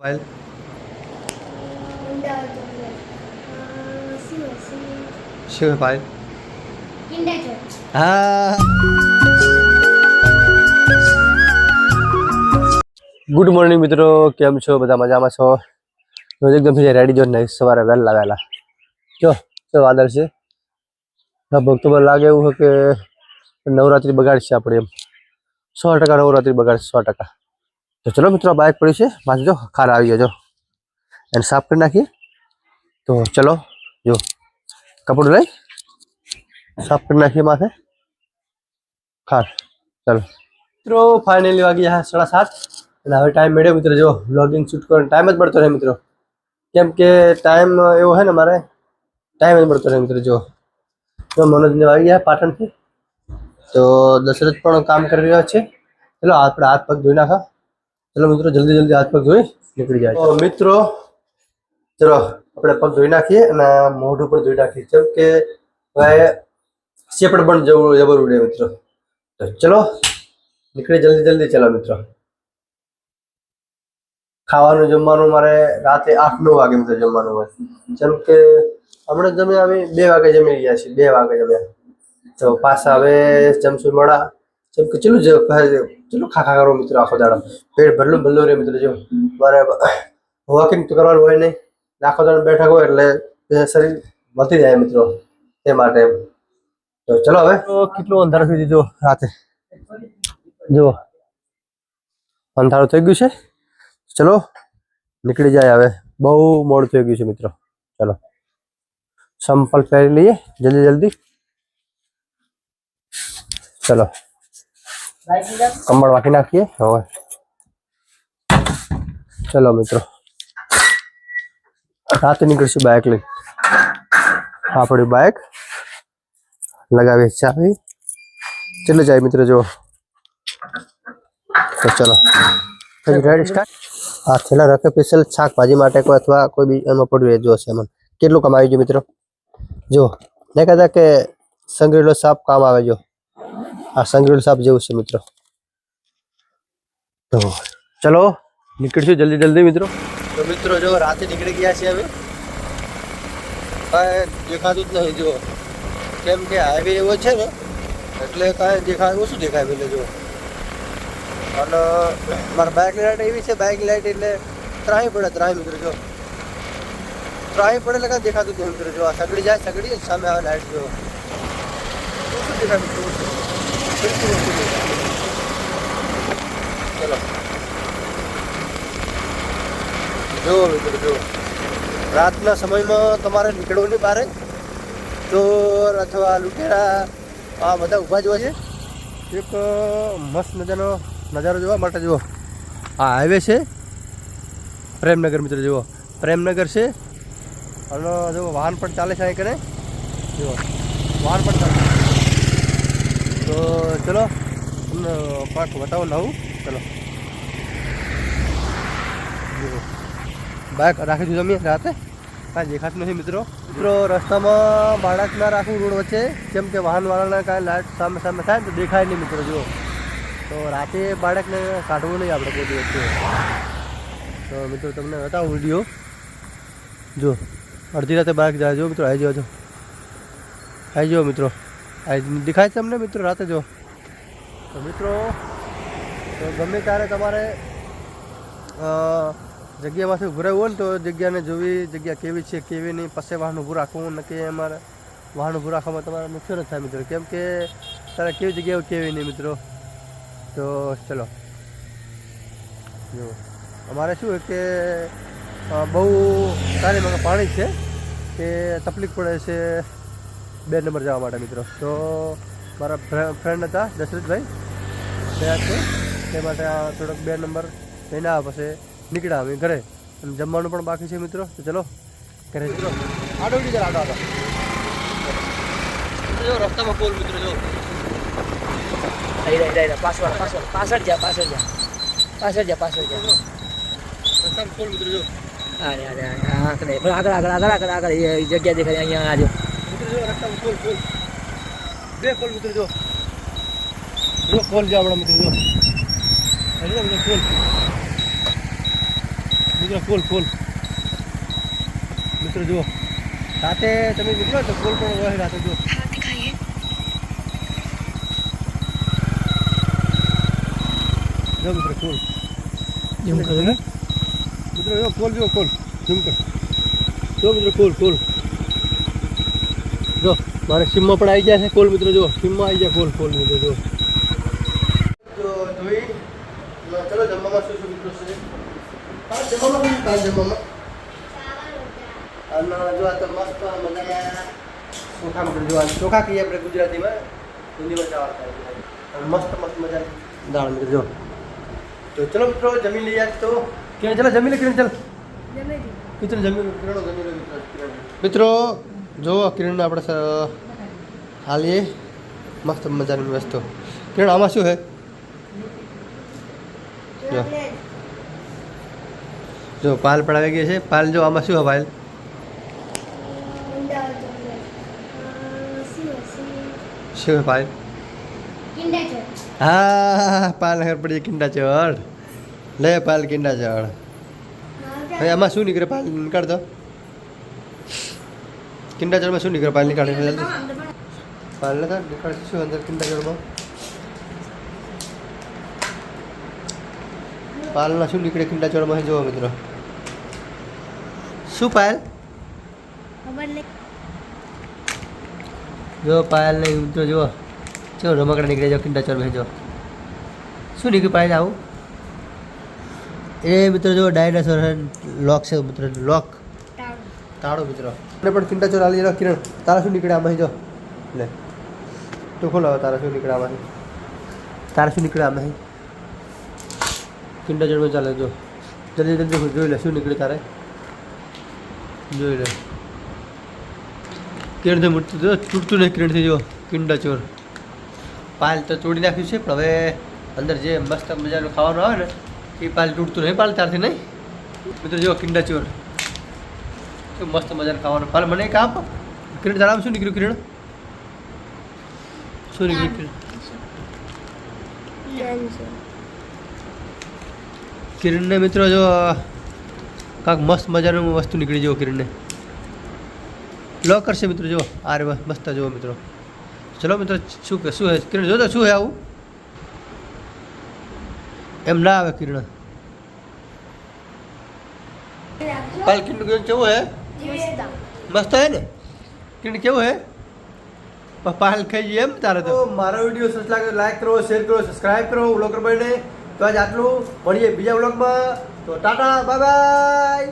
Mobile Ahmedabad chocolate શું હશે શું ફાઇલ હા ગુડ મોર્નિંગ મિત્રો. કેમ છો? બધા મજામાં છો? રોજ એકદમ રેડી જો નહીં સવારે વહેલા વહેલા. જો શું વાદળ છે? લગભગ તો મને લાગે એવું છે કે નવરાત્રી બગાડશે આપણે એમ. સો ટકા નવરાત્રી બગાડશે સો ટકા. તો ચલો મિત્રો બાઇક પડી છે. પાછું જો ખાર આવી ગયો, જો. એને સાફ કરી નાખીએ. તો ચલો, જો. કપડું લઈ, સાફ કરી નાખીએ માથે. ખાર ચલો. મિત્રો ફાઇનલી વાગી ગયા સાડા સાત. અને હવે ટાઈમ મળ્યો મિત્રો, જો લોગિંગ શૂટ કરવાનો ટાઈમ જ મળતો રહે મિત્રો. કેમ કે ટાઈમ એવો છે ને મારે ટાઈમ જ મળતો રહે મિત્રો, જો. મનોજને આવી ગયા પાટણથી. તો દશરથ પણ કામ કરી રહ્યા છે. ચલો, આપણે હાથ પગ ધોઈ નાખા. ચલો મિત્રો, જલ્દી જલ્દી હાથ પગ ધોઈ નીકળી જાય મિત્રો, ચલો, આપણે પગ ધોઈ નાખીએ અને મોઢું પણ ધોઈ નાખીએ. કેમ કે હવે શેપડ પણ જવું જબરું રહે મિત્રો. ચલો, નીકળી જલ્દી જલ્દી ચલો મિત્રો. ખાવાનું જમવાનું મારે રાતે આઠ નવ વાગે મિત્રો જમવાનું હોય. જેમ કે હમણાં જમ્યા અમે બે વાગે જમી ગયા છીએ, બે વાગે જમ્યા. તો પાછા હવે જમશું મળા જેમ કે ચલું જ ચલો કરો મિત્રો આખો દાડો. પેટ ભરલું ભરલું રહે મિત્રો જો મારે વોકિંગ તો કરવાનું હોય નહીં. આખો દાડો બેઠા હોય એટલે શરીર વધી જાય મિત્રો તે માટે તો ચલો હવે. કેટલું અંધારું થઈ દીધું રાતે? જુઓ અંધારું થઈ ગયું છે. ચલો, નીકળી જાય હવે. બહુ મોડું થઈ ગયું છે મિત્રો. ચલો, સંપલ પહેરી લઈએ જલ્દી જલ્દી. ચલો. કમળ વાંકી નાખીએ, હવે. ચલો મિત્રો. રાતે નીકળશું બાઇક લઈ આપણી બાઇક લગાવીએ ચાવી. ચલો જાય મિત્રો જો તો ચલો. રેડી સ્ટાર્ટ આ થેલા રખે સ્પેશિયલ શાકભાજી માટે કોઈ અથવા કોઈ બી એમાં પડ્યું એ જો છે એમાં. કેટલું કામ આવી ગયું મિત્રો? જો ને કહેતા કે સંગ્રેલો સાપ કામ આવે જો. આ સંગ્રેલો સાપ જેવું છે મિત્રો. તો ચલો, નીકળશું જલ્દી જલ્દી મિત્રો. તો મિત્રો જો, રાતે નીકળી ગયા છે હવે. કાંઈ દેખાતું જ નહીં જો કેમ કે હાઈવે એવો છે ને, એટલે કાંઈ દેખાય ઓછું દેખાય પેલે જો અને મારા બાઇક લાઇટ એવી છે બાઇક લાઇટ એટલે ત્રાહી પડે, ત્રાહી મિત્રો જો ત્રાહી પડે એટલે કાંઈ દેખાતું જ નહીં મિત્રો જો આ સગડી જાય, સગડી સામે આવે લાઇટ જો ઓછું દેખાય મિત્રો જો, મિત્રો, જો. રાતના સમયમાં તમારે નીકળવું નહીં બહાર ચોર અથવા લૂંટેરા, આ બધા ઊભા જોવા છે? એક મસ્ત મજાનો નજારો જોવા માટે જુઓ. આ હાઈવે છે. પ્રેમનગર, મિત્રો, જુઓ. પ્રેમનગર છે. અને જો વાહન પણ ચાલે છે અહીં કરે જુઓ. વાહન પણ ચાલે. તો ચલો, તમને પાક બતાવો લાવું ચલો. જુઓ. બાઇક રાખી દીધું અમે રાતે. કાંઈ દેખાતું નથી મિત્રો. મિત્રો, રસ્તામાં બાળક ના રાખવું રોડ વચ્ચે. કેમ કે વાહનવાળાના કાંઈ લાઇટ સામે સામે થાય તો દેખાય નહીં મિત્રો, જુઓ. તો રાતે બાળકને કાઢવું નહીં આપણે કોઈ દિવસ તો મિત્રો, તમને બતાવું વીડિયો. જો અડધી રાતે બાળક જાય. જો મિત્રો આવી જો આવી જાઓ મિત્રો. દેખાય છે તમને મિત્રો રાતે જો. તો મિત્રો, તો ગમે ત્યારે તમારે જગ્યામાંથી ઉભું હોય ને તો જગ્યાને જોવી, જગ્યા કેવી છે, કેવી નહીં પાસે વાહન ઊભું રાખવું ને અમારે વાહન ઊભું રાખવામાં તમારે નુકસાન જ થાય મિત્રો. કેમ કે તારે કેવી જગ્યાઓ કેવી નહીં મિત્રો. તો ચલો. જો. અમારે શું કે બહુ સારી પાણી છે કે તકલીફ પડે છે. બે નંબર જવા માટે મિત્રો. તો મારા ફ્રેન્ડ હતા દશરથભાઈ. ત્યાં છે. તે માટે આ થોડોક બે નંબર લઈને આવ્યા પછી નીકળ્યા અમે ઘરે. અને જમવાનું પણ બાકી છે મિત્રો. તો ચલો ઘરે ચલો આડો ઉડી ચાલ આડો આડો. જો રસ્તામાં પોલ મિત્રો જો. પાછળ પાછળ પાછળ જા પાછળ જા. પાછળ જા પાછળ જા. રસ્તામાં પોલ મિત્રો જો. અરે અરે અરે હા આગળ આગળ આગળ આગળ આગળ આગળ એ જગ્યા દેખાય અહીંયા આજો જો પોલ બે પોલ મિત્રો જો. જો જો આપણા મિત્રો જો. હજી મિત્ર પોલ મિત્રો ફૂલ ફૂલ મિત્ર જુઓ રાતે તમે નીકળો તો ફૂલ પણ હોય રાતે જુઓ જો મિત્ર ફૂલ એમ કરો ને? મિત્રો જો ફૂલ જો ફૂલ ઝૂમ કર જો મિત્રો ફૂલ ફૂલ જો મારે સીમમાં પણ આવી ગયા છે કોલ મિત્રો જો સીમમાં આવી ગયા ફૂલ કોલ મિત્રો જો. તો જોઈ ચલો જમવામાં શું શું મિત્રો છે? હા જમવામાં કાલ જમવામાં? અને જો આ તો મસ્ત મજાના ચોખા મિત્રો જો ચોખા કહીએ આપણે ગુજરાતીમાં હિન્દીમાં ચાવલ અને મસ્ત મસ્ત મજા દાળ મિત્રો જો. તો ચલો મિત્રો જમી લઈએ તો. કિરણ ચલો જમી લે કિરણ ચલ. કિરણ જમી લો જમી લો મિત્રો મિત્રો જો કિરણને આપણે હાલીએ. મસ્ત મજાની વસ્તુ. કિરણ, આમાં શું છે? જો. પાલ પડાવી ગઈ છે. પાલ, જો, આમાં શું પાલ? શું પાલ? હા, પાલ ખબર પડી કિંડા ચડ લે, પાલ, કિંડા ચડ હવે આમાં શું નીકળે પાલ? નીકાળ દો કિંડા ચડમાં શું નીકળે પાલ નીકાળે જલ્દી પાલ ને નીકાળ શું અંદર કિંડા ચડમાં પાલના શું નીકળે કિંડા ચડમાં જોવો મિત્રો શું પાયલ જો પાયલ ને મિત્રો જુઓ ચો રમકડા નીકળે જો કિંડા ચડમાં જો શું નીકળ્યું પાયલ આવું એ મિત્રો જો ડાયનાસોર લોક છે મિત્રો લોક તાળો મિત્રો અને પણ કિંડા ચોર હાલી કિરણ. તારા શું નીકળે આમાં જો. લે. તું ખોલો તારા શું નીકળે આમાં તારા શું નીકળે આમાં ચિંતા ચોરમાં ચાલે, જો. જલ્દી જલ્દી જોઈ લે, શું નીકળે તારે. જોઈ લે. કિરણથી મૂર્તિ જો તૂટતું નહીં કિરણથી, જો. કિંડા ચોર. પાલ તો તોડી નાખ્યું છે, પણ હવે અંદર જે મસ્ત મજાનું ખાવાનું આવે ને, એ પાલ તૂટતું નહીં, પાલ ત્યારથી નહીં? મિત્રો, જો કિંડા ચોર. મસ્ત મજાનું ખાવાનું. હાલ મને એક આપ. કિરણ જણાવ, શું નીકળ્યું કિરણ શું નીકળ્યું કિરણ કિરણને મિત્રો જો, કાંક મસ્ત મજાનું વસ્તુ નીકળી જુઓ કિરણને લો કરશે મિત્રો આ રે મસ્ત જુઓ મિત્રો. ચલો મિત્રો, શું કે, શું કિરણ જો શું હે આવું? એમ ના આવે કિરણ કાલ કિરણ કેવું હે? મસ્ત હે ને? કિરણ કેવું હે? પપ્પા હાલ ખાઈ જઈએ એમ તારે તો. મારો વીડિયો સસ્ત લાગે લાઈક કરો શેર કરો સબસ્ક્રાઈબ કરો વ્લોગર બને તો આજ આટલું. મળીએ બીજા વ્લોગમાં તો ટાટા બાય બાય